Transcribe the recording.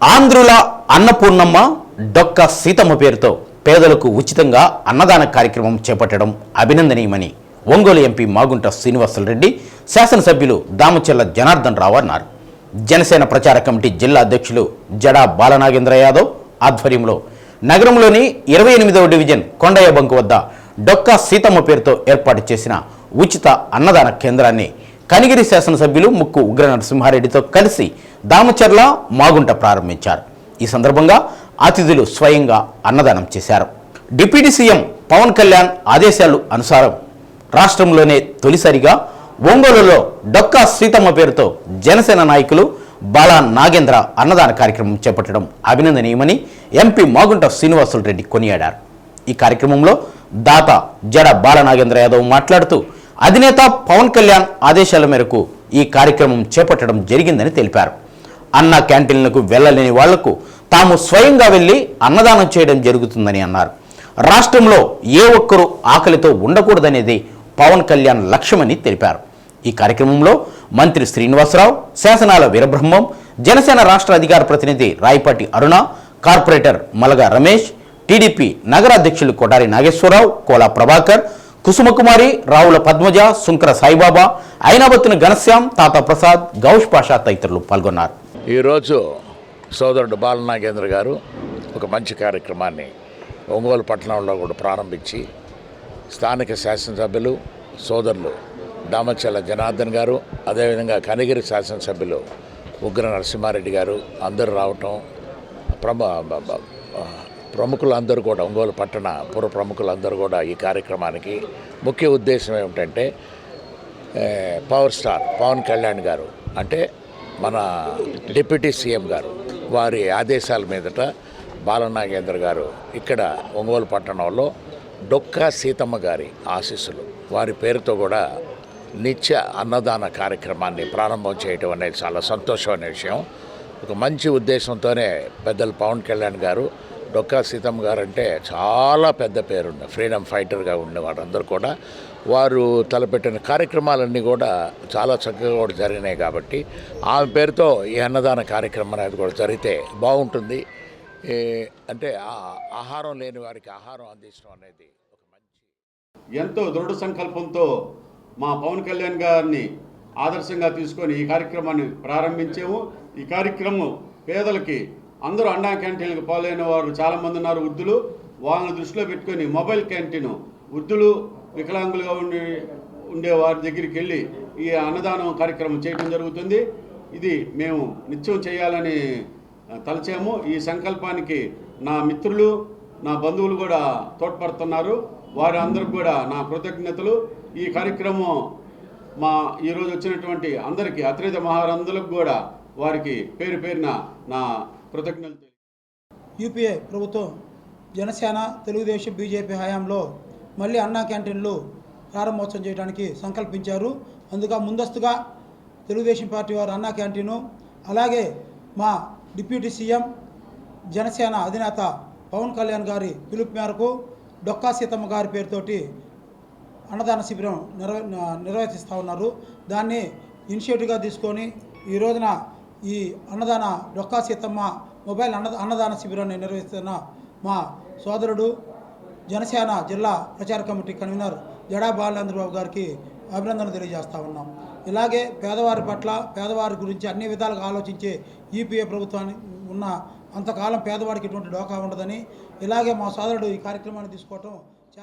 ఆంధ్రుల అన్నపూర్ణమ్మ డొక్క సీతమ్మ పేరుతో పేదలకు ఉచితంగా అన్నదాన కార్యక్రమం చేపట్టడం అభినందనీయమని ఒంగోలు ఎంపీ మాగుంట శ్రీనివాసులరెడ్డి శాసనసభ్యులు దామచెల్ల జనార్దన్ రావు అన్నారు. జనసేన ప్రచార కమిటీ జిల్లా అధ్యక్షులు జడా బాలనాగేంద్ర యాదవ్ ఆధ్వర్యంలో నగరంలోని ఇరవై ఎనిమిదవ డివిజన్ కొండయ్య బంకు వద్ద డొక్కా సీతమ్మ పేరుతో ఏర్పాటు చేసిన ఉచిత అన్నదాన కేంద్రాన్ని కనిగిరి శాసనసభ్యులు ముక్కు ఉగ్ర నరసింహారెడ్డితో కలిసి దామచర్ల మాగుంట ప్రారంభించారు. ఈ సందర్భంగా అతిథులు స్వయంగా అన్నదానం చేశారు. డిప్యూటీ సీఎం పవన్ కళ్యాణ్ ఆదేశాలు అనుసారం రాష్ట్రంలోనే తొలిసారిగా ఒంగోలులో డొక్కా సీతమ్మ పేరుతో జనసేన నాయకులు బాలా నాగేంద్ర అన్నదాన కార్యక్రమం చేపట్టడం అభినందనీయమని ఎంపీ మాగుంట శ్రీనివాసులు రెడ్డి కొనియాడారు. ఈ కార్యక్రమంలో దాత జడ బాల నాగేంద్ర యాదవ్ మాట్లాడుతూ అధినేత పవన్ కళ్యాణ్ ఆదేశాల మేరకు ఈ కార్యక్రమం చేపట్టడం జరిగిందని తెలిపారు. అన్న క్యాంటీన్లకు వెళ్ళలేని వాళ్ళకు తాము స్వయంగా వెళ్ళి అన్నదానం చేయడం జరుగుతుందని అన్నారు. రాష్ట్రంలో ఏ ఒక్కరూ ఆకలితో ఉండకూడదనేది పవన్ కళ్యాణ్ లక్ష్యమని తెలిపారు. ఈ కార్యక్రమంలో మంత్రి శ్రీనివాసరావు శాసనాల వీరబ్రహ్మం జనసేన రాష్ట్ర అధికార ప్రతినిధి రాయపాటి అరుణ కార్పొరేటర్ మలగా రమేష్ టీడీపీ నగర అధ్యక్షులు కొటారి నాగేశ్వరరావు కోలా ప్రభాకర్ కుసుమకుమారి రావుల పద్మజ సుంకర సాయిబాబా ఐనాబత్తున ఘనశ్యాం తాత ప్రసాద్ గౌష్ పాషా తదితరులు పాల్గొన్నారు. ఈరోజు సోదరుడు బాలనాగేంద్ర గారు ఒక మంచి కార్యక్రమాన్ని ఒంగోలు పట్టణంలో కూడా ప్రారంభించి స్థానిక శాసనసభ్యులు సోదరులు దామచల్ల జనార్దన్ గారు అదేవిధంగా కనిగిరి శాసనసభ్యులు ఉగ్ర నరసింహారెడ్డి గారు అందరూ రావటం ప్రమ ప్రముఖులందరూ కూడా ఒంగోలు పట్టణ పుర ప్రముఖులందరూ కూడా ఈ కార్యక్రమానికి ముఖ్య ఉద్దేశం ఏమిటంటే పవర్ స్టార్ పవన్ కళ్యాణ్ గారు అంటే మన డిప్యూటీ సీఎం గారు వారి ఆదేశాల మీదట బాలనాగేంద్ర గారు ఇక్కడ ఒంగోలు పట్టణంలో డొక్కా సీతమ్మ గారి ఆశీస్సులు వారి పేరుతో కూడా నిత్య అన్నదాన కార్యక్రమాన్ని ప్రారంభం చేయటం అనేది చాలా సంతోషమైన విషయం. ఒక మంచి ఉద్దేశంతోనే పెద్దలు పవన్ కళ్యాణ్ గారు డొక్కా సీతమ్మ గారు అంటే చాలా పెద్ద పేరుంది ఫ్రీడమ్ ఫైటర్గా ఉండే వారందరూ కూడా. వారు తలపెట్టిన కార్యక్రమాలన్నీ కూడా చాలా చక్కగా కూడా జరిగినాయి కాబట్టి ఆమె పేరుతో ఈ అన్నదాన కార్యక్రమం అనేది కూడా జరిగితే బాగుంటుంది. అంటే ఆ- ఆహారం లేని వారికి ఆహారం అందించడం అనేది ఒక మంచి ఎంతో దృఢ సంకల్పంతో మా పవన్ కళ్యాణ్ గారిని ఆదర్శంగా తీసుకొని ఈ కార్యక్రమాన్ని ప్రారంభించాము. ఈ కార్యక్రమం పేదలకి అందరూ అన్నా క్యాంటీన్లకు పాలైన వారు చాలామంది ఉన్నారు వృద్ధులు. వాళ్ళని దృష్టిలో పెట్టుకొని మొబైల్ క్యాంటీన్. వృద్ధులు వికలాంగులుగా ఉండే ఉండే వారి దగ్గరికి వెళ్ళి ఈ అన్నదానం కార్యక్రమం చేయడం జరుగుతుంది. ఇది మేము నిత్యం చేయాలని తలచాము. ఈ సంకల్పానికి నా మిత్రులు నా బంధువులు కూడా తోడ్పడుతున్నారు. వారి అందరికి కూడా నా కృతజ్ఞతలు. ఈ కార్యక్రమం మా ఈరోజు వచ్చినటువంటి అందరికీ అత్రేత మహారందులకు కూడా వారికి పేరు పేరున నా కృతజ్ఞతలు యూపీఏ ప్రభుత్వం జనసేన తెలుగుదేశం బీజేపీ హయాంలో మళ్ళీ అన్నా క్యాంటీన్లు ప్రారంభోత్సవం చేయడానికి సంకల్పించారు. అందుకు ముందస్తుగా తెలుగుదేశం పార్టీ వారు అన్నా క్యాంటీను అలాగే మా డిప్యూటీ సీఎం జనసేన అధినేత పవన్ కళ్యాణ్ గారి పిలుపు మేరకు డొక్కా సీతమ్మ గారి పేరుతోటి అన్నదాన శిబిరం నిర్వ నిర్వహిస్తూ ఉన్నారు. దాన్ని ఇనిషియేటివ్గా తీసుకొని ఈ రోజున ఈ అన్నదాన డొక్కా సీతమ్మ మొబైల్ అన్న అన్నదాన శిబిరాన్ని నిర్వహిస్తున్న మా సోదరుడు జనసేన జిల్లా ప్రచార కమిటీ కన్వీనర్ జడా బాలేంద్రబాబు గారికి అభినందనలు తెలియజేస్తా ఉన్నాం. ఇలాగే పేదవారి పట్ల పేదవారి గురించి అన్ని విధాలుగా ఆలోచించే ఈపీఏ ప్రభుత్వాన్ని ఉన్న అంతకాలం పేదవాడికి ఎటువంటి డోకా ఉండదని ఇలాగే మా సోదరుడు ఈ కార్యక్రమాన్ని తీసుకోవటం